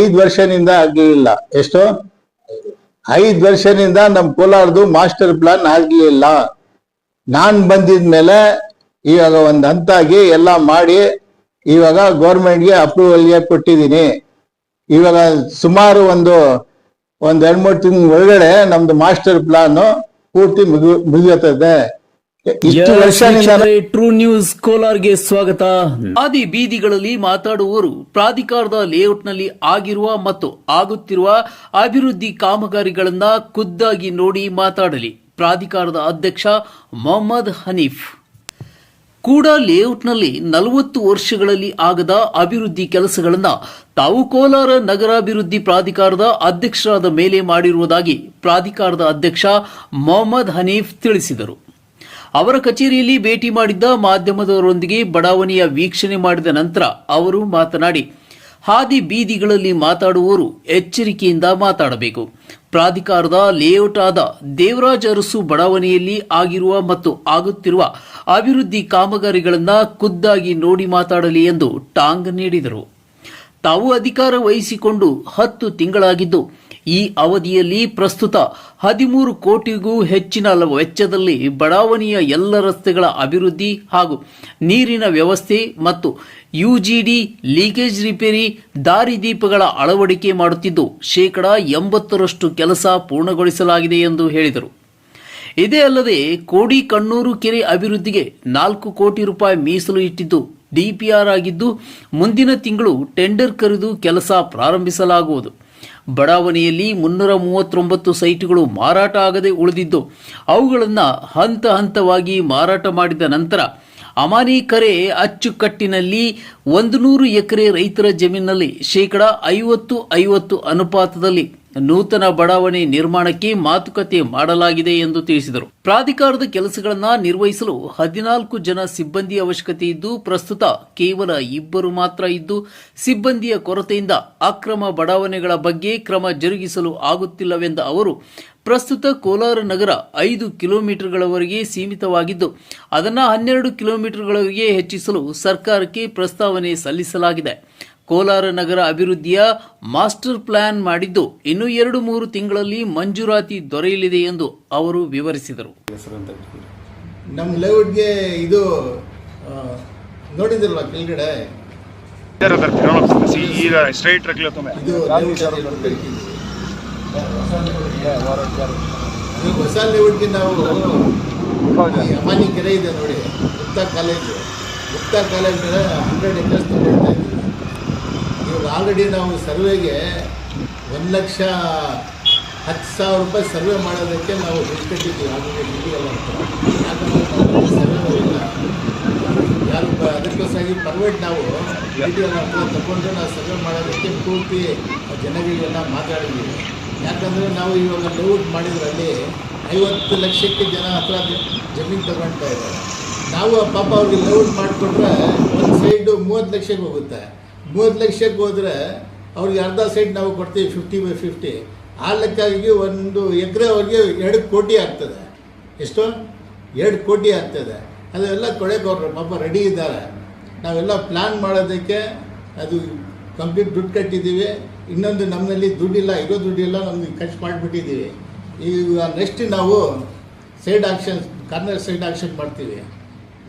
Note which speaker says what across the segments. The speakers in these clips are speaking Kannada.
Speaker 1: ಐದ್ ವರ್ಷದಿಂದ ಆಗ್ಲಿಲ್ಲ. ಎಷ್ಟು? ಐದ್ ವರ್ಷದಿಂದ ನಮ್ ಕೋಲಾರದು ಮಾಸ್ಟರ್ ಪ್ಲಾನ್ ಆಗ್ಲಿಲ್ಲ. ನಾನ್ ಬಂದಿದ್ಮೇಲೆ ಇವಾಗ ಒಂದ್ ಹಂತಾಗಿ ಎಲ್ಲ ಮಾಡಿ ಇವಾಗ ಗೌರ್ಮೆಂಟ್ಗೆ ಅಪ್ರೂವಲ್ಗೆ ಕೊಟ್ಟಿದ್ದೀನಿ. ಇವಾಗ ಸುಮಾರು ಒಂದು, ಒಂದ್ ಎರಡ್ ಮೂರು ತಿಂಗಳ ಒಳಗಡೆ ನಮ್ದು ಮಾಸ್ಟರ್ ಪ್ಲಾನ್ ಪೂರ್ತಿ ಮುಗಿ ಮುಗಿಯುತ್ತದೆ
Speaker 2: ಟ್ರೂ ನ್ಯೂಸ್ ಕೋಲಾರ್ಗೆ ಸ್ವಾಗತ. ಆದಿ ಬೀದಿಗಳಲ್ಲಿ ಮಾತಾಡುವವರು ಪ್ರಾಧಿಕಾರದ ಲೇಔಟ್ನಲ್ಲಿ ಆಗಿರುವ ಮತ್ತು ಆಗುತ್ತಿರುವ ಅಭಿವೃದ್ಧಿ ಕಾಮಗಾರಿಗಳನ್ನ ಖುದ್ದಾಗಿ ನೋಡಿ ಮಾತಾಡಲಿ. ಪ್ರಾಧಿಕಾರದ ಅಧ್ಯಕ್ಷ ಮೊಹಮ್ಮದ್ ಹನೀಫ್. ಕೂಡ ಲೇಔಟ್ನಲ್ಲಿ ನಲವತ್ತು ವರ್ಷಗಳಲ್ಲಿ ಆಗದ ಅಭಿವೃದ್ಧಿ ಕೆಲಸಗಳನ್ನು ತಾವು ಕೋಲಾರ ನಗರಾಭಿವೃದ್ಧಿ ಪ್ರಾಧಿಕಾರದ ಅಧ್ಯಕ್ಷರಾದ ಮೇಲೆ ಮಾಡಿರುವುದಾಗಿ ಪ್ರಾಧಿಕಾರದ ಅಧ್ಯಕ್ಷ ಮೊಹಮ್ಮದ್ ಹನೀಫ್ ತಿಳಿಸಿದರು. ಅವರ ಕಚೇರಿಯಲ್ಲಿ ಭೇಟಿ ಮಾಡಿದ್ದ ಮಾಧ್ಯಮದವರೊಂದಿಗೆ ಬಡಾವಣೆಯ ವೀಕ್ಷಣೆ ಮಾಡಿದ ನಂತರ ಅವರು ಮಾತನಾಡಿ, ಹಾದಿ ಬೀದಿಗಳಲ್ಲಿ ಮಾತಾಡುವವರು ಎಚ್ಚರಿಕೆಯಿಂದ ಮಾತಾಡಬೇಕು. ಪ್ರಾಧಿಕಾರದ ಲೇಔಟ್ ಆದ ದೇವರಾಜ ಅರಸು ಬಡಾವಣೆಯಲ್ಲಿ ಆಗಿರುವ ಮತ್ತು ಆಗುತ್ತಿರುವ ಅಭಿವೃದ್ಧಿ ಕಾಮಗಾರಿಗಳನ್ನು ಖುದ್ದಾಗಿ ನೋಡಿ ಮಾತಾಡಲಿ ಎಂದು ಟಾಂಗ್ ನೀಡಿದರು. ತಾವು ಅಧಿಕಾರ ವಹಿಸಿಕೊಂಡು ಹತ್ತು ತಿಂಗಳಾಗಿದ್ದು ಈ ಅವಧಿಯಲ್ಲಿ ಪ್ರಸ್ತುತ ಹದಿಮೂರು ಕೋಟಿಗೂ ಹೆಚ್ಚಿನ ವೆಚ್ಚದಲ್ಲಿ ಬಡಾವಣೆಯ ಎಲ್ಲ ರಸ್ತೆಗಳ ಅಭಿವೃದ್ಧಿ ಹಾಗೂ ನೀರಿನ ವ್ಯವಸ್ಥೆ ಮತ್ತು ಯುಜಿಡಿ ಲೀಕೇಜ್ ರಿಪೇರಿ ದಾರಿ ದೀಪಗಳ ಅಳವಡಿಕೆ ಮಾಡುತ್ತಿದ್ದು ಶೇಕಡ ಎಂಬತ್ತರಷ್ಟು ಕೆಲಸ ಪೂರ್ಣಗೊಳಿಸಲಾಗಿದೆ ಎಂದು ಹೇಳಿದರು. ಇದೇ ಅಲ್ಲದೆ ಕೋಡಿ ಕಣ್ಣೂರು ಕೆರೆ ಅಭಿವೃದ್ಧಿಗೆ ನಾಲ್ಕು ಕೋಟಿ ರೂಪಾಯಿ ಮೀಸಲು ಇಟ್ಟಿದ್ದು ಡಿಪಿಆರ್ ಆಗಿದ್ದು ಮುಂದಿನ ತಿಂಗಳು ಟೆಂಡರ್ ಕರೆದು ಕೆಲಸ ಪ್ರಾರಂಭಿಸಲಾಗುವುದು. ಬಡಾವಣೆಯಲ್ಲಿ ಮುನ್ನೂರ ಮೂವತ್ತೊಂಬತ್ತು ಸೈಟುಗಳು ಮಾರಾಟ ಆಗದೆ ಉಳಿದಿದ್ದು, ಅವುಗಳನ್ನು ಹಂತ ಹಂತವಾಗಿ ಮಾರಾಟ ಮಾಡಿದ ನಂತರ ಅಮಾನೀಕರೆ ಅಚ್ಚುಕಟ್ಟಿನಲ್ಲಿ ಒಂದು ನೂರು ಎಕರೆ ರೈತರ ಜಮೀನಿನಲ್ಲಿ ಶೇಕಡ ಐವತ್ತು ಐವತ್ತು ಅನುಪಾತದಲ್ಲಿ ನೂತನ ಬಡಾವಣೆ ನಿರ್ಮಾಣಕ್ಕೆ ಮಾತುಕತೆ ಮಾಡಲಾಗಿದೆ ಎಂದು ತಿಳಿಸಿದರು. ಪ್ರಾಧಿಕಾರದ ಕೆಲಸಗಳನ್ನು ನಿರ್ವಹಿಸಲು ಹದಿನಾಲ್ಕು ಜನ ಸಿಬ್ಬಂದಿ ಅವಶ್ಯಕತೆ ಇದ್ದು, ಪ್ರಸ್ತುತ ಕೇವಲ ಇಬ್ಬರು ಮಾತ್ರ ಇದ್ದು, ಸಿಬ್ಬಂದಿಯ ಕೊರತೆಯಿಂದ ಅಕ್ರಮ ಬಡಾವಣೆಗಳ ಬಗ್ಗೆ ಕ್ರಮ ಜರುಗಿಸಲು ಆಗುತ್ತಿಲ್ಲವೆಂದ ಅವರು, ಪ್ರಸ್ತುತ ಕೋಲಾರ ನಗರ ಐದು ಕಿಲೋಮೀಟರ್ಗಳವರೆಗೆ ಸೀಮಿತವಾಗಿದ್ದು, ಅದನ್ನು ಹನ್ನೆರಡು ಕಿಲೋಮೀಟರ್ಗಳವರೆಗೆ ಹೆಚ್ಚಿಸಲು ಸರ್ಕಾರಕ್ಕೆ ಪ್ರಸ್ತಾವನೆ ಸಲ್ಲಿಸಲಾಗಿದೆ. ಕೋಲಾರ ನಗರ ಅಭಿವೃದ್ಧಿಯ ಮಾಸ್ಟರ್ ಪ್ಲಾನ್ ಮಾಡಿದ್ದು ಇನ್ನು ಎರಡು ಮೂರು ತಿಂಗಳಲ್ಲಿ ಮಂಜೂರಾತಿ ದೊರೆಯಲಿದೆ ಎಂದು ಅವರು ವಿವರಿಸಿದರು.
Speaker 1: ನಮ್ಮ ಲೇಔಟ್ಗೆ ಇದು ನೋಡಿದಿರಲ್ಲ ಕೆಳಗಡೆ? ಹೊಸ ಲೇಔಟ್ಗೆ ನಾವು ಅಮಾನಿ ಕೆರೆ ಇದೆ ನೋಡಿ, Gupta college. Gupta college hundred acres ತಗೊಂಡಿದೆ ಆಲ್ರೆಡಿ ನಾವು ಸರ್ವೆಗೆ ಒಂದು ಲಕ್ಷ ಹತ್ತು ಸಾವಿರ ರೂಪಾಯಿ ಸರ್ವೆ ಮಾಡೋದಕ್ಕೆ ನಾವು ದುಡ್ಡು ಕಟ್ಟಿದ್ದೀವಿ ಆಲ್ರೆಡಿ ಇಲ್ಲ. ಯಾರು ಅದಕ್ಕೋಸ್ಕರ ಪ್ರೈವೇಟ್ ನಾವು ಡಿಟಿಎಲ್ ಹತ್ರ ತಗೊಂಡು ನಾವು ಸರ್ವೆ ಮಾಡೋದಕ್ಕೆ ಪೂರ್ತಿ ಜನಗಳಿಗೆಲ್ಲ ಮಾತಾಡಿದ್ದೀವಿ. ಯಾಕಂದರೆ ನಾವು ಇವಾಗ ಲೌಟ್ ಮಾಡಿದ್ರಲ್ಲಿ ಐವತ್ತು ಲಕ್ಷಕ್ಕೆ ಜನ ಹತ್ರ ಜಮೀನು ತಗೊಳ್ತಾ ಇದ್ದಾರೆ. ನಾವು ಪಾಪ ಅವ್ರಿಗೆ ಲೌಟ್ ಮಾಡಿಕೊಟ್ರೆ ಒಂದು ಸೈಡು ಮೂವತ್ತು ಲಕ್ಷಕ್ಕೆ ಹೋಗುತ್ತೆ. ಮೂವತ್ತು ಲಕ್ಷಕ್ಕೆ ಹೋದರೆ ಅವ್ರಿಗೆ ಅರ್ಧ ಸೈಡ್ ನಾವು ಕೊಡ್ತೀವಿ ಫಿಫ್ಟಿ ಬೈ ಫಿಫ್ಟಿ ಆ ಲೆಕ್ಕಾಗಿ ಒಂದು ಎಕರೆ ಅವ್ರಿಗೆ ಎರಡು ಕೋಟಿ ಆಗ್ತದೆ. ಎಷ್ಟು? ಎರಡು ಕೋಟಿ ಆಗ್ತದೆ. ಅದೆಲ್ಲ ಕೊಡಕ್ಕೆ ಪಾಪ ರೆಡಿ ಇದ್ದಾರೆ. ನಾವೆಲ್ಲ ಪ್ಲ್ಯಾನ್ ಮಾಡೋದಕ್ಕೆ ಅದು ಕಂಪ್ಲೀಟ್ ದುಡ್ಡು ಕಟ್ಟಿದ್ದೀವಿ. ಇನ್ನೊಂದು ನಮ್ಮಲ್ಲಿ ದುಡ್ಡಿಲ್ಲ, ಇರೋ ದುಡ್ಡಿಲ್ಲ, ನಮಗೆ ಖರ್ಚು ಮಾಡಿಬಿಟ್ಟಿದ್ದೀವಿ. ಈಗ ನೆಕ್ಸ್ಟ್ ನಾವು side action corner side action ಮಾಡ್ತೀವಿ.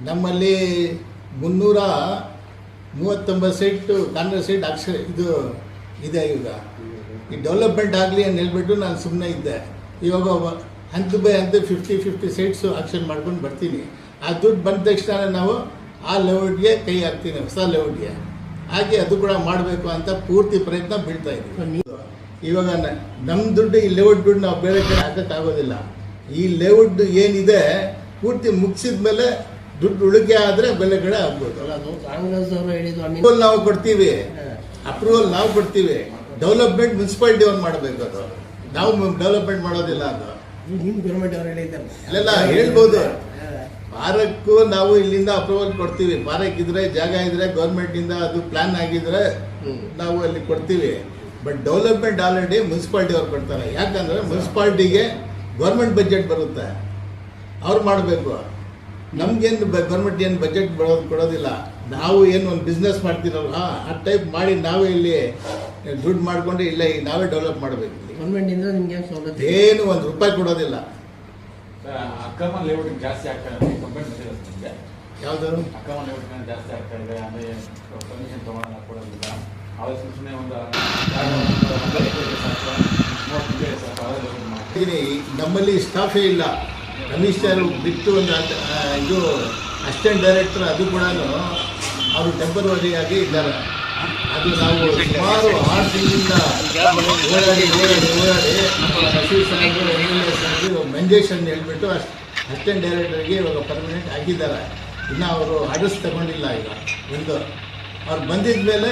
Speaker 1: ನಮ್ಮಲ್ಲಿ ಮುನ್ನೂರ ಮೂವತ್ತೊಂಬತ್ತು ಸೀಟು ಕಾಂಗ್ರೆಸ್ ಸೀಟ್ ಆಕ್ಷನ್ ಇದು ಇದೆ ಈಗ. ಈ ಡೆವಲಪ್ಮೆಂಟ್ ಆಗಲಿ ಅಂತ ಹೇಳ್ಬಿಟ್ಟು ನಾನು ಸುಮ್ಮನೆ ಇದ್ದೆ. ಇವಾಗ ಹಂತ ಬೈ ಹಂತ ಫಿಫ್ಟಿ ಫಿಫ್ಟಿ ಸೀಟ್ಸು ಆಕ್ಷನ್ ಮಾಡ್ಕೊಂಡು ಬರ್ತೀನಿ. ಆ ದುಡ್ಡು ಬಂದ ತಕ್ಷಣ ನಾವು ಆ ಲೆವೆಲ್ಗೆ ಕೈ ಹಾಕ್ತೀನಿ ಹೊಸ ಲೆವೆಲ್ಗೆ ಹಾಗೆ ಅದು ಕೂಡ ಮಾಡಬೇಕು ಅಂತ ಪೂರ್ತಿ ಪ್ರಯತ್ನ ಬೀಳ್ತಾ ಇದ್ದೀವಿ ಇವಾಗ ನಮ್ಮ ದುಡ್ಡು ಈ ಲೇಔಟ್ ದುಡ್ಡು ನಾವು ಬೇರೆ ಕಡೆ ಹಾಕೋಕ್ಕಾಗೋದಿಲ್ಲ. ಈ ಲೇಔಟ್ ಏನಿದೆ ಪೂರ್ತಿ ಮುಗಿಸಿದ ಮೇಲೆ ದುಡ್ಡು ಉಳಿಕೆ ಆದರೆ ಬೆಲೆ ಕಡೆ ಆಗ್ಬೋದು ನಾವು ಕೊಡ್ತೀವಿ. ಅಪ್ರೂವಲ್ ನಾವು ಕೊಡ್ತೀವಿ. ಡೆವಲಪ್ಮೆಂಟ್ ಮುನ್ಸಿಪಾಲಿಟಿ ಅವ್ರು ಮಾಡಬೇಕು ಅದು. ನಾವು ಡೆವಲಪ್ಮೆಂಟ್ ಮಾಡೋದಿಲ್ಲ ಅದು. ಅಲ್ಲೆಲ್ಲ ಹೇಳ್ಬೋದು. ಪಾರಕ್ಕೂ ನಾವು ಇಲ್ಲಿಂದ ಅಪ್ರೂವಲ್ ಕೊಡ್ತೀವಿ. ಪಾರಕ್ ಇದ್ರೆ ಜಾಗ ಇದ್ರೆ ಗೌರ್ಮೆಂಟಿಂದ ಅದು ಪ್ಲಾನ್ ಆಗಿದ್ರೆ ನಾವು ಅಲ್ಲಿ ಕೊಡ್ತೀವಿ. ಬಟ್ ಡೆವಲಪ್ಮೆಂಟ್ ಆಲ್ರೆಡಿ ಮುನ್ಸಿಪಾಲ್ಟಿ ಅವ್ರು ಕೊಡ್ತಾರೆ. ಯಾಕಂದ್ರೆ ಮುನ್ಸಿಪಾಲ್ಟಿಗೆ ಗೌರ್ಮೆಂಟ್ ಬಜೆಟ್ ಬರುತ್ತೆ. ಅವ್ರು ಮಾಡಬೇಕು.
Speaker 3: ನಮ್ಗೇನು ಗೌರ್ಮೆಂಟ್ ಏನು ಬಜೆಟ್ ಬರೋದು ಕೊಡೋದಿಲ್ಲ. ನಾವು ಏನು ಒಂದು ಬಿಸ್ನೆಸ್ ಮಾಡ್ತಿರಲ್ಲ ಆ ಟೈಪ್ ಮಾಡಿ ನಾವೇ ಇಲ್ಲಿ ದುಡ್ಡು ಮಾಡಿಕೊಂಡು ಇಲ್ಲ ಈಗ ನಾವೇ ಡೆವಲಪ್ ಮಾಡಬೇಕು.
Speaker 4: ಗೌರ್ಮೆಂಟ್ ಇಂದ ನಿಮ್ಗೆ ಏನು ಸವಲತ್ತು?
Speaker 3: ಏನು ಒಂದು ರೂಪಾಯಿ ಕೊಡೋದಿಲ್ಲ.
Speaker 5: ಅಕ್ರಮ ಲೇಔಟ್ ಜಾಸ್ತಿ ಆಗ್ತಾ ಇದೆ. ಕಂಪ್ಲೇಂಟ್ ಬಂದಿದೆ ನಿಮಗೆ?
Speaker 3: ಯಾವುದು?
Speaker 5: ಅಕ್ರಮ ಲೇಔಟ್ ಜಾಸ್ತಿ ಆಗ್ತಾ ಇದೆ. ಅಂದರೆ ಪರ್ಮಿಷನ್ ತಗೊಳ್ಳೋಣ ಕೊಡೋದಿಲ್ಲ. ಅವಾಗ ಸುಮ್ಮನೆ ಒಂದು
Speaker 3: ನಮ್ಮಲ್ಲಿ ಸ್ಟಾಫೇ ಇಲ್ಲ. ಸರ್ ಬಿಟ್ಟು ಒಂದು ಇದು ಅಸಿಸ್ಟೆಂಟ್ ಡೈರೆಕ್ಟರ್ ಅದು ಕೂಡ ಅವರು ಟೆಂಪರ್ವರಿಯಾಗಿ ಇದ್ದಾರೆ. ಅದು ನಾವು ಸುಮಾರು ಆರು ತಿಂಗಳಿಂದ ಓಡಾಡಿ ಓಡಾಡಿ ಓಡಾಡಿ ಸಚಿವ ಸಾಹೇಬರು ಎಲ್ ಎ ಮಂಜೇಶ್ ಅಂತ ಹೇಳ್ಬಿಟ್ಟು ಅಸಿಸ್ಟೆಂಟ್ ಡೈರೆಕ್ಟರ್ಗೆ ಇವಾಗ ಪರ್ಮನೆಂಟ್ ಆಗಿದ್ದಾರೆ. ಇನ್ನು ಅವರು ಆರ್ಡರ್ಸ್ ತಗೊಂಡಿಲ್ಲ ಈಗ, ಒಂದು. ಅವ್ರು ಬಂದಿದ್ದ ಮೇಲೆ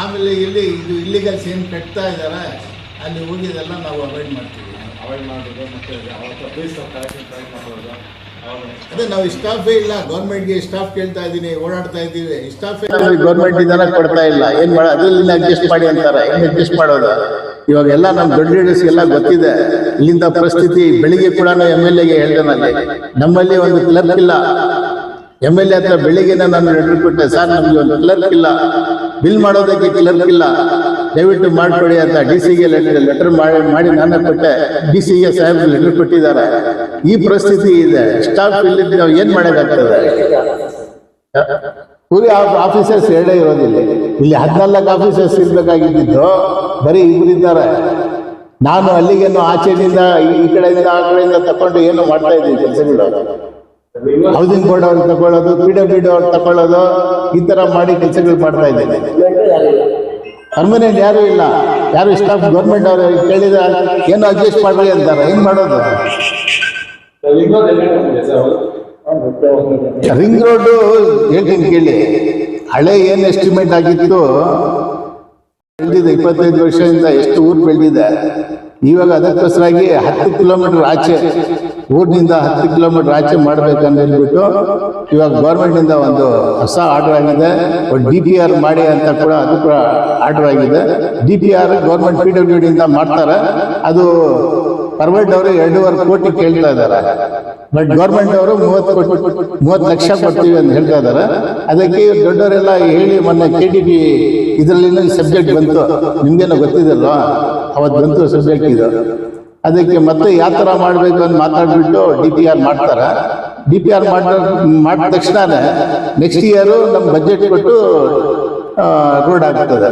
Speaker 3: ಆಮೇಲೆ ಇಲ್ಲಿ ಇದು ಇಲ್ಲಿಗಲ್ಸ್ ಏನು ಕಟ್ತಾ ಇದ್ದಾರೆ. ಅಲ್ಲಿ ಹೋಗಿದ್ದೆಲ್ಲ ನಾವು ಅವಾಯ್ಡ್ ಮಾಡ್ತೀವಿ.
Speaker 5: ಅವಾಯ್ಡ್ ಮಾಡೋದು ಮತ್ತು ಅವತ್ತು ಪೊಲೀಸ್ ಕಲೆಕ್ಷನ್ ಟ್ರೈ ಮಾಡೋದು ಅವರು
Speaker 3: ಅದೇ ನಾವು ಸ್ಟಾಫೇ ಇಲ್ಲ ಗೌರ್ಮೆಂಟ್ಗೆ ಸ್ಟಾಫ್ ಕೇಳ್ತಾ ಇದ್ದೀನಿ ಓಡಾಡ್ತಾ ಇದ್ದೀವಿ. ಸ್ಟಾಫೇ
Speaker 1: ಗೌರ್ಮೆಂಟ್ ಇದನ್ನ ಕೊಡ್ತಾ ಇಲ್ಲ. ಏನ್ ಮಾಡ ಅದ್ರಲ್ಲಿ ಅಡ್ಜಸ್ಟ್ ಮಾಡಿ ಅಂತಾರೆ. ಅಡ್ಜಸ್ಟ್ ಮಾಡೋದು? ಇವಾಗೆಲ್ಲ ನಮ್ಮ ದೊಡ್ಡ ಲೀಡರ್ಸ್ ಎಲ್ಲ ಗೊತ್ತಿದೆ. ಇಲ್ಲಿಂದ ಪರಿಸ್ಥಿತಿ ಬೆಳಿಗ್ಗೆ ಕೂಡ ಎಂ ಎಲ್ ಎಗೆ ಹೇಳ್ದೆ ನಮ್ಮಲ್ಲಿ ಒಂದು ಕ್ಲರ್ಕ್ ಇಲ್ಲ. ಎಂ ಎಲ್ ಎ ಹತ್ರ ಬೆಳಿಗ್ಗೆನೆ ನಾನು ಲೆಟರ್ ಕೊಟ್ಟೆ ಸರ್, ನಮ್ಗೆ ಒಂದು ಕ್ಲರ್ಕ್ ಇಲ್ಲ. ಬಿಲ್ ಮಾಡೋದಕ್ಕೆ ಕ್ಲರ್ಕ್ ಇಲ್ಲ. ದಯವಿಟ್ಟು ಮಾಡ್ಕೊಡಿ ಅಂತ ಡಿ ಸಿಗೆ ಲೆಟರ್ ಮಾಡಿ ಮಾಡಿ ನಾನು ಕೊಟ್ಟೆ. ಡಿ ಸಿಗೆ ಸಾಹೇಬ್ ಲೆಟರ್ ಕೊಟ್ಟಿದ್ದಾರೆ. ಈ ಪರಿಸ್ಥಿತಿ ಇದೆ. ಸ್ಟಾಫ್ ಇಲ್ಲಿದ್ದು ನಾವು ಏನ್ ಮಾಡೋಕ್ಕಾಗ್ತದೆ? ಕೂಲಿ ಆಫೀಸರ್ಸ್ ಎರಡೇ ಇರೋದಿಲ್ಲ. ಇಲ್ಲಿ ಹದಿನಾಲ್ಕು ಆಫೀಸರ್ಸ್ ಇರ್ಬೇಕಾಗಿದ್ದು ಬರೀ ಇಬ್ಬರಿದ್ದಾರೆ ನಾನು ಅಲ್ಲಿಗೇನು ಆಚೆಯಿಂದ ಈ ಕಡೆಯಿಂದ ಆ ಕಡೆಯಿಂದ ತಕೊಂಡು ಏನು ಮಾಡ್ತಾ ಇದ್ದೀನಿ ಕೆಲಸಗಳು. ಹೌಸಿಂಗ್ ಬೋರ್ಡ್ ಅವ್ರು ತಗೊಳ್ಳೋದು ಪಿ ಡಿ ಅವ್ರಿಗೆ ತಗೊಳ್ಳೋದು, ಈ ತರ ಮಾಡಿ ಕೆಲಸಗಳು ಮಾಡ್ತಾ ಇದ್ದೀನಿ ಪರ್ಮನೆಂಟ್ ಯಾರು ಇಲ್ಲ. ಯಾರು ಸ್ಟಾಫ್ ಗೌರ್ಮೆಂಟ್ ಅವರು ಕೇಳಿದ್ರೆ ಏನು ಅಡ್ಜಸ್ಟ್ ಮಾಡ್ರಿ ಅಂತಾರೆ. ಏನ್ ಮಾಡೋದು ರಿಂಗ್ ರೋಡ್ ಹೇಳ್ತೀನಿ ಕೇಳಿ. ಹಳೆ ಏನ್ ಎಸ್ಟಿಮೇಟ್ ಆಗಿತ್ತು? ಬೆಳೆದಿದೆ, ಇಪ್ಪತ್ತೈದು ವರ್ಷದಿಂದ ಎಷ್ಟು ಊರು ಬೆಳೆದಿದೆ? ಇವಾಗ ಅದಕ್ಕೋಸ್ಕರಾಗಿ ಹತ್ತು ಕಿಲೋಮೀಟರ್ ಆಚೆ, ಊರಿನಿಂದ ಹತ್ತು ಕಿಲೋಮೀಟರ್ ಆಚೆ ಮಾಡ್ಬೇಕಂತ ಹೇಳ್ಬಿಟ್ಟು ಇವಾಗ ಗೌರ್ಮೆಂಟಿಂದ ಒಂದು ಹೊಸ ಆರ್ಡರ್ ಆಗಿದೆ. ಒಂದು ಡಿ ಪಿ ಆರ್ ಮಾಡಿ ಅಂತ ಕೂಡ ಅದು ಕೂಡ ಆರ್ಡರ್ ಆಗಿದೆ. D P R government P W D ಇಂದ ಮಾಡ್ತಾರೆ. ಅದು ಪರ್ವೈಡ್ ಅವರು ಎರಡೂವರೆ ಕೋಟಿ ಕೇಳ್ತಾ ಇದ್ದಾರೆ. ಬಟ್ ಗೌರ್ಮೆಂಟ್ ಅವರು ಮೂವತ್ತು ಕೋಟಿ, ಮೂವತ್ತು ಲಕ್ಷ ಕೊಡ್ತೀವಿ ಅಂತ ಹೇಳ್ತಾ ಇದ್ದಾರೆ. ಅದಕ್ಕೆ ದೊಡ್ಡವರೆಲ್ಲ ಹೇಳಿ ಮೊನ್ನೆ ಕೆ ಡಿ ಬಿ ಇದರಲ್ಲಿ ಸಬ್ಜೆಕ್ಟ್ ಬಂತು. ನಿಮ್ಗೇನೋ ಗೊತ್ತಿದಲ್ವಾ ಅವತ್ತು ಬಂತು ಸಬ್ಜೆಕ್ಟ್ ಇದು. ಅದಕ್ಕೆ ಮತ್ತೆ ಯಾವ ಥರ ಮಾಡಬೇಕು ಅಂತ ಮಾತಾಡ್ಬಿಟ್ಟು ಡಿ ಪಿ ಆರ್ ಮಾಡ್ತಾರೆ. ಡಿ ಪಿ ಆರ್ ಮಾಡಿದ ತಕ್ಷಣನೇ ನೆಕ್ಸ್ಟ್ ಇಯರು ನಮ್ಮ ಬಜೆಟ್ ಕೊಟ್ಟು ರೋಡ್ ಆಗ್ತದೆ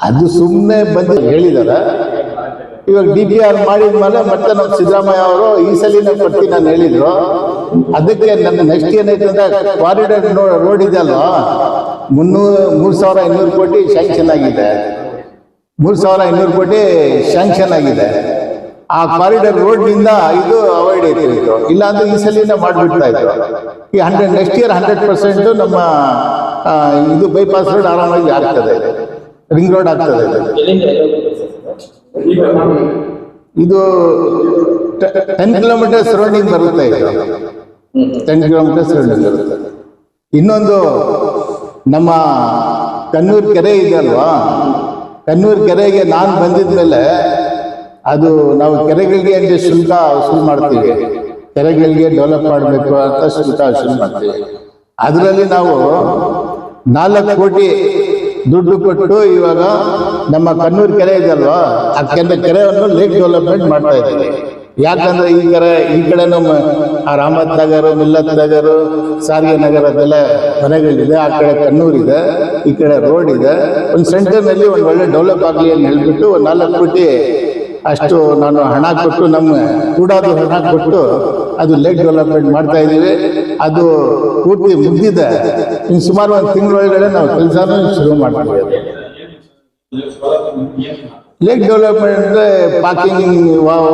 Speaker 1: ಅದು ಸುಮ್ಮನೆ ಬಂದು ಹೇಳಿದಾರ. ಇವಾಗ ಡಿ ಪಿ ಆರ್ ಮಾಡಿದ್ಮೇಲೆ ಮತ್ತೆ ನಮ್ಮ ಸಿದ್ದರಾಮಯ್ಯ ಅವರು ಈ ಸಲಿನ ಪಟ್ಟಿ ನಾನು ಹೇಳಿದ್ರು. ಅದಕ್ಕೆ ನನ್ನ ನೆಕ್ಸ್ಟ್ ಏನೈತೆ ಅಂದ್ರೆ ಕಾರಿಡಾರ್ ರೋಡ್ ಇದೆ ಅಲ್ವಾ? ಮುನ್ನೂರು, ಮೂರು ಸಾವಿರ ಇನ್ನೂರು ಕೋಟಿ ಶಾಂಕ್ಷನ್ ಆಗಿದೆ. ಮೂರು ಸಾವಿರ ಇನ್ನೂರು ಕೋಟಿ ಶಾಂಕ್ಷನ್ ಆಗಿದೆ. ಆ ಕಾರಿಡಾರ್ ರೋಡ್ನಿಂದ ಇದು ಅವಾಯ್ಡ್ ಆಯ್ತು ಇಲ್ಲ ಅಂದ್ರೆ ಈ ಸಲಿನ ಮಾಡಿಬಿಡ್ತಾ ಇದ್ರು. ಈ hundred next year hundred percent ನಮ್ಮ ಇದು ಬೈಪಾಸ್ ರೋಡ್ ಆರಾಮಾಗಿ ಆಗ್ತದೆ. ರಿಂಗ್ ರೋಡ್ ಆಗ್ತದೆ ಇದು. ಟೆನ್ ಕಿಲೋಮೀಟರ್ ಸರೌಂಡಿಂಗ್ ಬರುತ್ತೆ ಟೆನ್ ಕಿಲೋಮೀಟರ್ ಸರೌಂಡಿಂಗ್ ಬರುತ್ತೆ. ಇನ್ನೊಂದು, ನಮ್ಮ ಕಣ್ಣೂರ್ ಕೆರೆ ಇದೆ ಅಲ್ವಾ? ಕಣ್ಣೂರ್ ಕೆರೆಗೆ ನಾನು ಬಂದಿದ್ಮೇಲೆ ಅದು ನಾವು ಕೆರೆಗಳಿಗೆ ಅಂತ ಶುಲ್ಕ ವಸೂಲು ಮಾಡ್ತೀವಿ. ಕೆರೆಗಳಿಗೆ ಡೆವಲಪ್ ಮಾಡಬೇಕು ಅಂತ ಶುಲ್ಕ ವಸೂಲು ಮಾಡ್ತೀವಿ. ಅದರಲ್ಲಿ ನಾವು ನಾಲ್ಕು ಕೋಟಿ ದುಡ್ಡು ಕೊಟ್ಟು ಇವಾಗ ನಮ್ಮ ಕಣ್ಣೂರು ಕೆರೆ ಇದೆ ಅಲ್ವಾ? ಆ ಕೆರೆ ಕೆರೆಯನ್ನು ಲೇಕ್ ಡೆವಲಪ್ಮೆಂಟ್ ಮಾಡ್ತಾ ಇದ್ದೀವಿ ಯಾಕಂದ್ರೆ ಈ ಕಡೆ ಈ ಕಡೆ ನಮ್ಮ ರಾಮತ್ ನಗರ, ಮಿಲ್ಲತ್ ನಗರ, ಸಾರಿಗೆ ನಗರ ಅದೆಲ್ಲ ಮನೆಗಳಿದೆ. ಆ ಕಡೆ ಕಣ್ಣೂರ್ ಇದೆ, ಈ ಕಡೆ ರೋಡ್ ಇದೆ. ಒಂದು ಸೆಂಟರ್ನಲ್ಲಿ ಒಂದು ಒಳ್ಳೆ ಡೆವಲಪ್ ಆಗಲಿ ಅಂತ ಹೇಳ್ಬಿಟ್ಟು ಒಂದು ನಾಲ್ಕು ಕೋಟಿ ಅಷ್ಟು ನಾನು ಹಣ ಕೊಟ್ಟು ನಮ್ಮ ಕೂಡಾದು ಹಣ ಕೊಟ್ಟು ಅದು ಲೇಟ್ ಡೆವಲಪ್ಮೆಂಟ್ ಮಾಡ್ತಾ ಇದ್ದೀವಿ. ಅದು ಪೂರ್ತಿ ಮುಗ್ದಿದೆ. ಇನ್ನು ಸುಮಾರು ಒಂದು ತಿಂಗಳೊಳಗಡೆ ನಾವು ಕೆಲಸನೂ ಶುರು ಮಾಡ್ತೀವಿ ಲೇಕ್ ಡೆವಲಪ್ಮೆಂಟ್ ಅಂದ್ರೆ ಪಾರ್ಕಿಂಗ್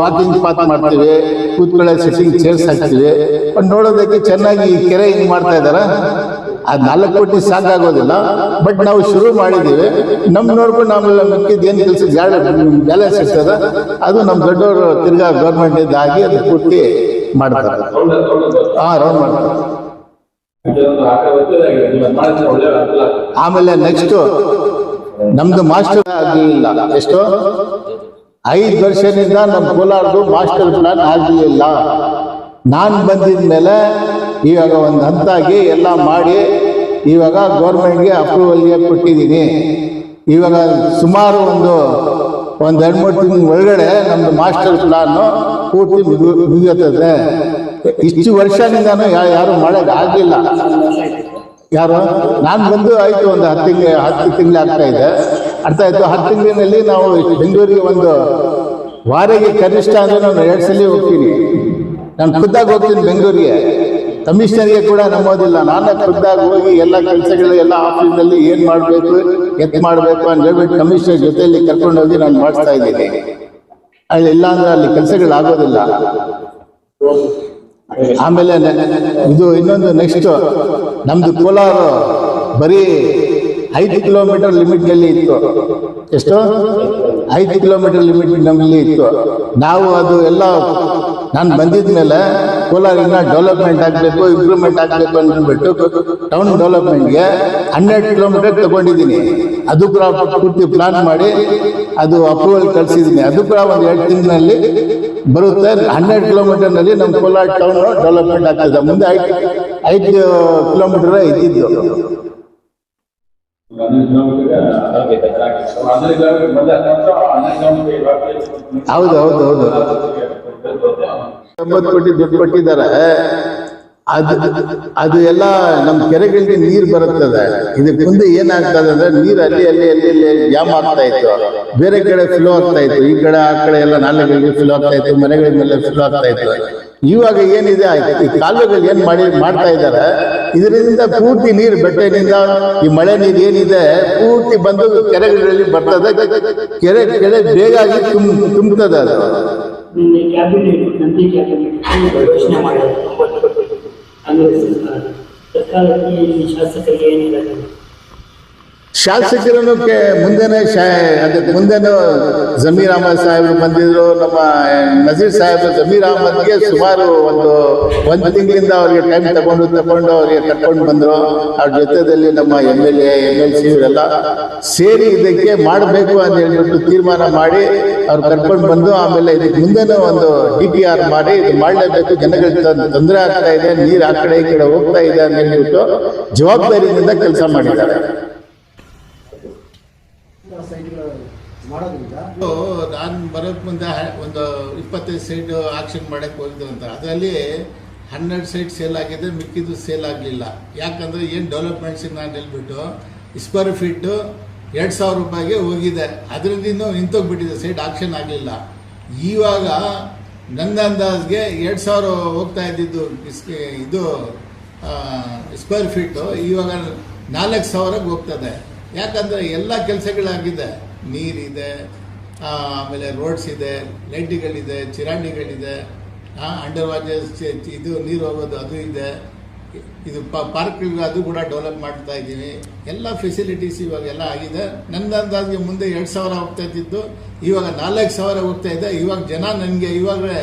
Speaker 1: ವಾಕಿಂಗ್ ಪಾತ್ ಮಾಡ್ತೀವಿ, ಕೂತ್ಕೊಳ್ಳೋ ಸಿಟ್ಟಿಂಗ್ ಚೇರ್ಸ್ ಹಾಕ್ತೀವಿ. ಬಟ್ ನೋಡೋದಕ್ಕೆ ಚೆನ್ನಾಗಿ ಕೆರೆ ಹಿಂಗ್ ಮಾಡ್ತಾ ಇದ್ದಾರೆ ಆ ನಾಲ್ಕು ಕೋಟಿ ಸಾಕಾಗೋದಿಲ್ಲ ಬಟ್ ನಾವು ಶುರು ಮಾಡಿದೀವಿ. ನಮ್ಮ ನೋಡ್ಕೊಂಡು ಆಮೇಲೆ ಮಿಕ್ಕಿದ್ದು ಏನು ಕೆಲಸ ಬ್ಯಾಲೆನ್ಸ್ ಇರ್ತದೆ, ಅದು ನಮ್ಮ ದೊಡ್ಡವರು ತಿರ್ಗಾ ಗೌರ್ಮೆಂಟಿಂದ ಇದ್ದಾಗಿ ಅದು ಪೂರ್ತಿ ಮಾಡ್ತಾರೆ. ಹಾ ರೌಂಡ್ ಮಾಡ್ತಾರೆ ಆಮೇಲೆ ನೆಕ್ಸ್ಟ್ ನಮ್ದು ಮಾಸ್ಟರ್ ಆಗಲಿಲ್ಲ ಎಷ್ಟು? ಐದು ವರ್ಷದಿಂದ ನಮ್ಮ ಕೋಲಾರದು ಮಾಸ್ಟರ್ ಪ್ಲಾನ್ ಆಗಲಿಲ್ಲ ನಾನು ಬಂದಿದ ಮೇಲೆ ಇವಾಗ ಒಂದು ಹಂತಾಗಿ ಎಲ್ಲ ಮಾಡಿ ಇವಾಗ ಗೌರ್ಮೆಂಟ್ಗೆ ಅಪ್ರೂವಲ್ಗೆ ಕೊಟ್ಟಿದ್ದೀನಿ. ಇವಾಗ ಸುಮಾರು ಒಂದು ಒಂದು ಎರಡು ಮೂರು ತಿಂಗಳ ಒಳಗಡೆ ನಮ್ಮದು ಮಾಸ್ಟರ್ ಪ್ಲಾನು ಮುಗಿ ಮುಗಿಯುತ್ತದೆ ಇಷ್ಟು ವರ್ಷದಿಂದ ಯಾರು ಮಾಡೋದು ಆಗಿಲ್ಲ ಯಾರು? ನಾನು ಬಂದು ಆಯ್ತು ಒಂದು ಹತ್ತು ತಿಂಗಳು ಹತ್ತು ತಿಂಗಳು ಆಗ್ತಾ ಇದೆ. ಅರ್ಥ ಆಯ್ತು ಹತ್ತು ತಿಂಗಳಿನಲ್ಲಿ ನಾವು ಬೆಂಗಳೂರಿಗೆ ಒಂದು ವಾರಿಗೆ ಕನಿಷ್ಠ ಅಂದ್ರೆ ನಾನು ಎರಡು ಸಲ ಹೋಗ್ತೀನಿ. ನಾನು ಖುದ್ದಾಗಿ ಹೋಗ್ತೀನಿ ಬೆಂಗಳೂರಿಗೆ. ಕಮಿಷನರ್ಗೆ ಕೂಡ ನಂಬೋದಿಲ್ಲ ನಾನೇ ಖುದ್ದಾಗಿ ಹೋಗಿ ಎಲ್ಲ ಕೆಲಸಗಳು, ಎಲ್ಲ ಆಫೀಸ್ನಲ್ಲಿ ಏನು ಮಾಡಬೇಕು, ಎತ್ ಮಾಡಬೇಕು ಅಂತ ಹೇಳ್ಬಿಟ್ಟು ಕಮಿಷನರ್ ಜೊತೆಯಲ್ಲಿ ಕರ್ಕೊಂಡೋಗಿ ನಾನು ಮಾಡಿಸ್ತಾ ಇದ್ದೀನಿ. ಇಲ್ಲ ಅಂದ್ರೆ ಅಲ್ಲಿ ಕೆಲಸಗಳು ಆಗೋದಿಲ್ಲ. ಆಮೇಲೆ ಇದು ಇನ್ನೊಂದು ನೆಕ್ಸ್ಟ್ ನಮ್ದು ಕೋಲಾರ ಬರೀ ಐದು ಕಿಲೋಮೀಟರ್ ಲಿಮಿಟ್ನಲ್ಲಿ ಇತ್ತು. ಎಷ್ಟು? ಐದು ಕಿಲೋಮೀಟರ್ ಲಿಮಿಟ್ ನಮ್ಮಲ್ಲಿ ಇತ್ತು. ನಾವು ಅದು ಎಲ್ಲ ನಾನು ಬಂದಿದ ಮೇಲೆ ಕೋಲಾರ ಇನ್ನ ಡೆವಲಪ್ಮೆಂಟ್ ಆಗಬೇಕು ಇಂಪ್ರೂವ್ಮೆಂಟ್ ಆಗಬೇಕು ಅಂದ್ಬಿಟ್ಟು ಟೌನ್ ಡೆವಲಪ್ಮೆಂಟ್ಗೆ ಹನ್ನೆರಡು ಕಿಲೋಮೀಟರ್ ತಗೊಂಡಿದ್ದೀನಿ. ಅದು ಕೂಡ ಪೂರ್ತಿ ಪ್ಲಾನ್ ಮಾಡಿ ಅದು ಅಪ್ರೂವಲ್ ಕಳಿಸಿದ್ದೀನಿ. ಅದು ಕೂಡ ಒಂದು ಎರಡು ತಿಂಗಳಲ್ಲಿ ಬರುತ್ತೆ. ಹನ್ನೆರಡು ಕಿಲೋಮೀಟರ್ನಲ್ಲಿ ನಮ್ಮ ಕೋಲಾರ ಟೌನ್ ಡೆವಲಪ್ಮೆಂಟ್ ಆಗ್ತದೆ ಮುಂದೆ ಐದು ಐದು ಕಿಲೋಮೀಟರ್ ಇದ್ದಿದ್ದು. ಹೌದು ಹೌದು ಹೌದು. ಎಂಬತ್ತು ಕೋಟಿ ದುಡ್ಡು ಕೊಟ್ಟಿದ್ದಾರೆ. ಅದು ಅದು ಎಲ್ಲ ನಮ್ಮ ಕೆರೆಗಳಿಗೆ ನೀರು ಬರುತ್ತದೆ. ಇದಕ್ಕೆ ಮುಂದೆ ಏನಾಗ್ತದೆ ಅಂದ್ರೆ ನೀರು ಅಲ್ಲಿ ಅಲ್ಲಿ ಅಲ್ಲಿ ಅಲ್ಲಿ ಜಾಮ್ ಆಗ್ತಾ ಇತ್ತು. ಬೇರೆ ಕಡೆ ಫ್ಲೋ ಆಗ್ತಾ ಇತ್ತು. ಈ ಕಡೆ, ಆ ಕಡೆ ಎಲ್ಲ ನಾಲೆಗಳಿಗೆ ಫ್ಲೋ ಆಗ್ತಾ ಇತ್ತು. ಮನೆಗಳ ಮೇಲೆ ಫ್ಲೋ ಆಗ್ತಾ ಇತ್ತು. ಇವಾಗ ಏನಿದೆ ಈ ಕಾಲುವೆಗಳು ಏನ್ ಮಾಡಿ ಮಾಡ್ತಾ ಇದ್ದಾರೆ? ಇದರಿಂದ ಪೂರ್ತಿ ನೀರು ಬೆಟ್ಟದಿಂದ ಈ ಮಳೆ ನೀರು ಏನಿದೆ, ಪೂರ್ತಿ ಬಂದು ಕೆರೆಗಳಲ್ಲಿ ಬರ್ತದೆ. ಕೆರೆ ಕೆರೆ ಬೇಗ ತುಂಬ ತುಂಬುತ್ತದೆ ಅದು.
Speaker 6: ನಿನ್ನೆ ಕ್ಯಾಬಿನೆಟ್ ನಂದಿ ಕ್ಯಾಬಿನೆಟ್ ಘೋಷಣೆ ಕಾಂಗ್ರೆಸ್ ಸರ್ಕಾರ ಸರ್ಕಾರಕ್ಕೆ ಶಾಸಕರಿಗೆ ಏನಿಲ್ಲ.
Speaker 1: ಶಾಸಕರನ್ನು ಮುಂದೆನೆ ಅದಕ್ಕೆ ಮುಂದೆನೂ ಜಮೀರ್ ಅಹಮದ್ ಸಾಹೇಬರು ಬಂದಿದ್ರು, ನಮ್ಮ ನಜೀರ್ ಸಾಹೇಬ್ ಜಮೀರ್ ಅಹಮದ್ಗೆ ಸುಮಾರು ಒಂದು ಒಂದು ತಿಂಗಳಿಂದ ಅವ್ರಿಗೆ ಟೈಮ್ ತಗೊಂಡು ತಗೊಂಡು ಅವ್ರಿಗೆ ಕರ್ಕೊಂಡು ಬಂದ್ರು. ಅವ್ರ ಜೊತೆದಲ್ಲಿ ನಮ್ಮ M L A, M L C ಇವರೆಲ್ಲ ಸೇರಿ ಇದಕ್ಕೆ ಮಾಡಬೇಕು ಅಂತ ಹೇಳಿಬಿಟ್ಟು ತೀರ್ಮಾನ ಮಾಡಿ ಅವ್ರು ಕರ್ಕೊಂಡು ಬಂದು ಆಮೇಲೆ ಇದಕ್ಕೆ ಮುಂದೆನೂ ಒಂದು ಡಿ ಪಿ ಆರ್ ಮಾಡಿ ಇದು ಮಾಡಲೇಬೇಕು. ಜನಗಳಿಗೆ ತೊಂದರೆ ಆಗ್ತಾ ಇದೆ, ನೀರು ಆ ಕಡೆ ಈ ಕಡೆ ಹೋಗ್ತಾ ಇದೆ ಅಂತ ಹೇಳ್ಬಿಟ್ಟು ಜವಾಬ್ದಾರಿಯಿಂದ ಕೆಲಸ ಮಾಡಿದ್ದಾರೆ.
Speaker 3: ನಾನು ಬರೋಕ್ಕೆ ಮುಂದೆ ಒಂದು ಇಪ್ಪತ್ತೈದು ಸೈಟ್ ಆಕ್ಷನ್ ಮಾಡಕ್ಕೆ ಹೋಗಿದ್ದು ಅಂತ. ಅದರಲ್ಲಿ ಹನ್ನೆರಡು ಸೈಟ್ ಸೇಲ್ ಆಗಿದೆ, ಮಿಕ್ಕಿದ್ದು ಸೇಲ್ ಆಗಲಿಲ್ಲ. ಯಾಕಂದರೆ ಏನು ಡೆವಲಪ್ಮೆಂಟ್ಸ್ ನಾನು ಹೇಳ್ಬಿಟ್ಟು ಸ್ಕ್ವೇರ್ ಫೀಟು ಎರಡು ಸಾವಿರ ರೂಪಾಯಿಗೆ ಹೋಗಿದೆ. ಅದರಿಂದ ಇನ್ನೂ ನಿಂತೋಗ್ಬಿಟ್ಟಿದೆ, ಸೈಟ್ ಆಕ್ಷನ್ ಆಗಲಿಲ್ಲ. ಇವಾಗ ನನ್ನ ಅಂದಾಜ್ಗೆ ಎರಡು ಸಾವಿರ ಹೋಗ್ತಾ ಇದ್ದಿದ್ದು ಇದು ಸ್ಕ್ವೇರ್ ಫೀಟು ಇವಾಗ ನಾಲ್ಕು ಸಾವಿರಕ್ಕೆ ಹೋಗ್ತದೆ. ಯಾಕಂದರೆ ಎಲ್ಲ ಕೆಲಸಗಳಾಗಿದೆ. ನೀರಿದೆ ಆಮೇಲೆ ರೋಡ್ಸ್ ಇದೆ ಲೈಟ್ಗಳಿದೆ ಚಿರಾಂಡಿಗಳಿದೆ ಅಂಡರ್ ವಾಜಸ್ ಇದು ನೀರು ಹೋಗೋದು ಅದು ಇದೆ. ಇದು ಪಾರ್ಕ್ ಅದು ಕೂಡ ಡೆವಲಪ್ ಮಾಡ್ತಾ ಇದ್ದೀವಿ. ಎಲ್ಲ ಫೆಸಿಲಿಟೀಸ್ ಇವಾಗೆಲ್ಲ ಆಗಿದೆ. ನನ್ನ ಅಂದಾಜಿಗೆ ಮುಂದೆ ಎರಡು ಸಾವಿರ ಹೋಗ್ತಾ ಇದ್ದಿದ್ದು, ಇವಾಗ ನಾಲ್ಕು ಸಾವಿರ ಹೋಗ್ತಾ ಇದೆ. ಇವಾಗ ಜನ ನನಗೆ ಇವಾಗಲೇ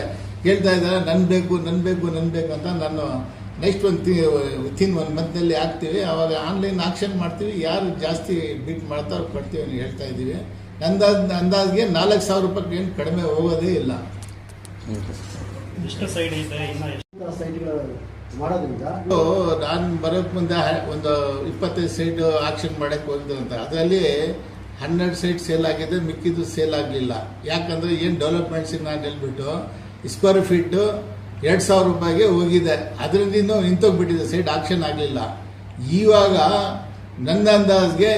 Speaker 3: ಹೇಳ್ತಾ ಇದ್ದಾರೆ ನನ್ನ ಬೇಕು ನನ್ನ ಬೇಕು ನನ್ನ ಬೇಕು ಅಂತ ನಾನು ನೆಕ್ಸ್ಟ್ ಒಂದು ತಿ ವಿತಿನ್ ಒನ್ ಮಂತ್ನಲ್ಲಿ ಹಾಕ್ತೀವಿ. ಆವಾಗ ಆನ್ಲೈನ್ ಆಕ್ಷನ್ ಮಾಡ್ತೀವಿ. ಯಾರು ಜಾಸ್ತಿ ಬಿಟ್ ಮಾಡ್ತಾ ಕೊಡ್ತೀವಿ ಅಂತ ಹೇಳ್ತಾ ಇದ್ದೀವಿ. ಅಂದಾಜ್ ಅಂದಾಜಿಗೆ ನಾಲ್ಕು ಸಾವಿರ ರೂಪಾಯಿ ಏನು ಕಡಿಮೆ ಹೋಗೋದೇ ಇಲ್ಲ. ನಾನು ಬರೋಕ್ಕೆ ಮುಂದೆ ಒಂದು ಇಪ್ಪತ್ತೈದು ಸೈಟ್ ಆಕ್ಷನ್ ಮಾಡಕ್ ಹೋಗಿದ್ರು ಅಂತ. ಅದರಲ್ಲಿ ಹನ್ನೆರಡು ಸೈಟ್ ಸೇಲ್ ಆಗಿದೆ ಮಿಕ್ಕಿದ್ದು ಸೇಲ್ ಆಗಲಿಲ್ಲ. ಯಾಕಂದರೆ ಏನು ಡೆವಲಪ್ಮೆಂಟ್ಸ್ ನಾನು ಹೇಳ್ಬಿಟ್ಟು ಸ್ಕ್ವೇರ್ ಫೀಟು ಎರಡು ಸಾವಿರ ರೂಪಾಯಿಗೆ ಹೋಗಿದೆ. ಅದರಿಂದ ಇನ್ನೂ ನಿಂತೋಗ್ಬಿಟ್ಟಿದೆ ಸೈಟ್ ಆಕ್ಷನ್ ಆಗಲಿಲ್ಲ. ಇವಾಗ ನನ್ನ ಅಂದಾಜ್ಗೆ